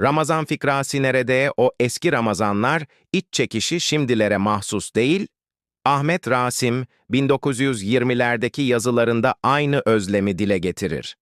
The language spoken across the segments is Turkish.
Ramazan fikrası nerede o eski Ramazanlar, iç çekişi şimdilere mahsus değil, Ahmet Rasim 1920'lerdeki yazılarında aynı özlemi dile getirir.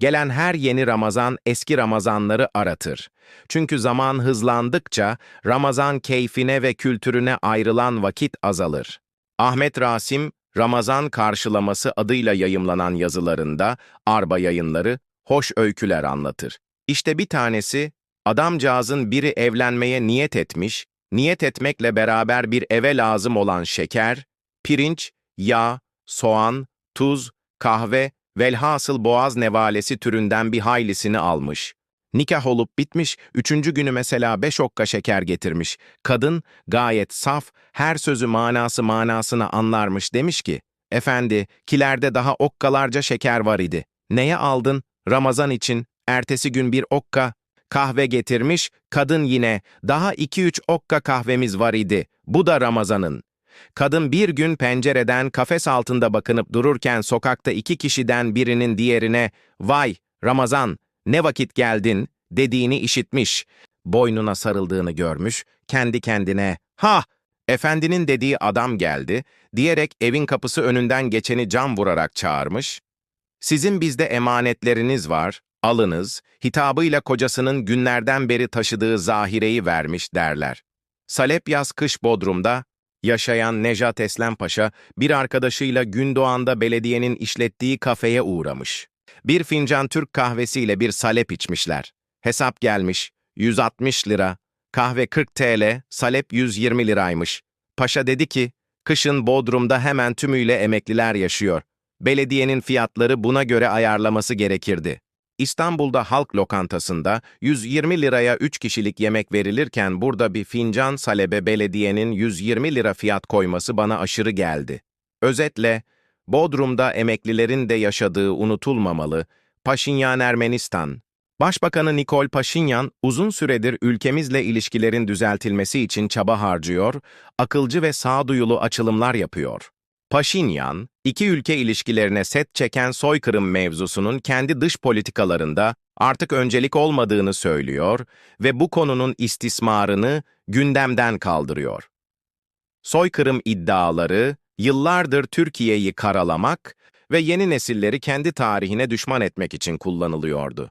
Gelen her yeni Ramazan eski Ramazanları aratır. Çünkü zaman hızlandıkça Ramazan keyfine ve kültürüne ayrılan vakit azalır. Ahmet Rasim, Ramazan karşılaması adıyla yayımlanan yazılarında Arba yayınları hoş öyküler anlatır. İşte bir tanesi, adamcağızın biri evlenmeye niyet etmiş, niyet etmekle beraber bir eve lazım olan şeker, pirinç, yağ, soğan, tuz, kahve, velhasıl boğaz nevalesi türünden bir haylisini almış. Nikah olup bitmiş, üçüncü günü mesela beş okka şeker getirmiş. Kadın gayet saf, her sözü manası manasına anlarmış demiş ki, Efendi, kilerde daha okkalarca şeker var idi. Neye aldın? Ramazan için, ertesi gün bir okka, kahve getirmiş, kadın yine, daha iki üç okka kahvemiz var idi. Bu da Ramazan'ın. Kadın bir gün pencereden kafes altında bakınıp dururken sokakta iki kişiden birinin diğerine, ''Vay, Ramazan, ne vakit geldin?'' dediğini işitmiş. Boynuna sarıldığını görmüş, kendi kendine, ''Ha, efendinin dediği adam geldi.'' diyerek evin kapısı önünden geçeni cam vurarak çağırmış. Sizin bizde emanetleriniz var, alınız, hitabıyla kocasının günlerden beri taşıdığı zahireyi vermiş derler. Salep yaz kış Bodrum'da, yaşayan Nejat Eslem Paşa bir arkadaşıyla Gündoğan'da belediyenin işlettiği kafeye uğramış. Bir fincan Türk kahvesiyle bir salep içmişler. Hesap gelmiş, 160 lira, kahve 40 TL, salep 120 liraymış. Paşa dedi ki, kışın Bodrum'da hemen tümüyle emekliler yaşıyor. Belediyenin fiyatları buna göre ayarlaması gerekirdi. İstanbul'da halk lokantasında 120 liraya 3 kişilik yemek verilirken burada bir fincan salebe belediyenin 120 lira fiyat koyması bana aşırı geldi. Özetle, Bodrum'da emeklilerin de yaşadığı unutulmamalı, Paşinyan Ermenistan. Başbakanı Nikol Paşinyan uzun süredir ülkemizle ilişkilerin düzeltilmesi için çaba harcıyor, akılcı ve sağduyulu açılımlar yapıyor. Paşinyan, iki ülke ilişkilerine set çeken soykırım mevzusunun kendi dış politikalarında artık öncelik olmadığını söylüyor ve bu konunun istismarını gündemden kaldırıyor. Soykırım iddiaları, yıllardır Türkiye'yi karalamak ve yeni nesilleri kendi tarihine düşman etmek için kullanılıyordu.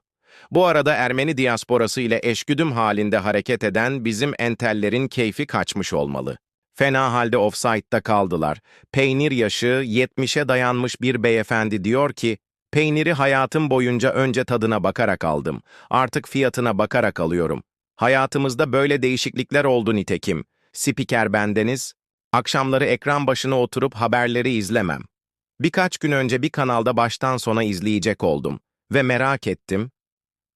Bu arada Ermeni diasporası ile eşgüdüm halinde hareket eden bizim entellerin keyfi kaçmış olmalı. Fena halde offside'da kaldılar. Peynir yaşı 70'e dayanmış bir beyefendi diyor ki, peyniri hayatım boyunca önce tadına bakarak aldım. Artık fiyatına bakarak alıyorum. Hayatımızda böyle değişiklikler oldu nitekim. Spiker bendeniz, akşamları ekran başına oturup haberleri izlemem. Birkaç gün önce bir kanalda baştan sona izleyecek oldum ve merak ettim.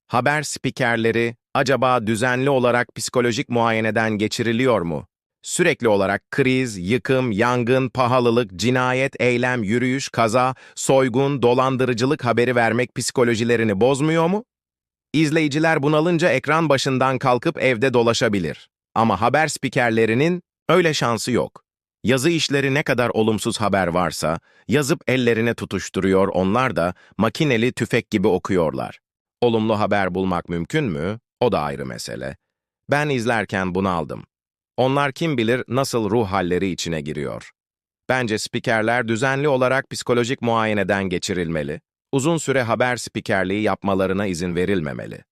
Haber spikerleri acaba düzenli olarak psikolojik muayeneden geçiriliyor mu? Sürekli olarak kriz, yıkım, yangın, pahalılık, cinayet, eylem, yürüyüş, kaza, soygun, dolandırıcılık haberi vermek psikolojilerini bozmuyor mu? İzleyiciler bunalınca ekran başından kalkıp evde dolaşabilir. Ama haber spikerlerinin öyle şansı yok. Yazı işleri ne kadar olumsuz haber varsa, yazıp ellerine tutuşturuyor onlar da makineli tüfek gibi okuyorlar. Olumlu haber bulmak mümkün mü? O da ayrı mesele. Ben izlerken bunaldım. Onlar kim bilir nasıl ruh halleri içine giriyor. Bence spikerler düzenli olarak psikolojik muayeneden geçirilmeli, uzun süre haber spikerliği yapmalarına izin verilmemeli.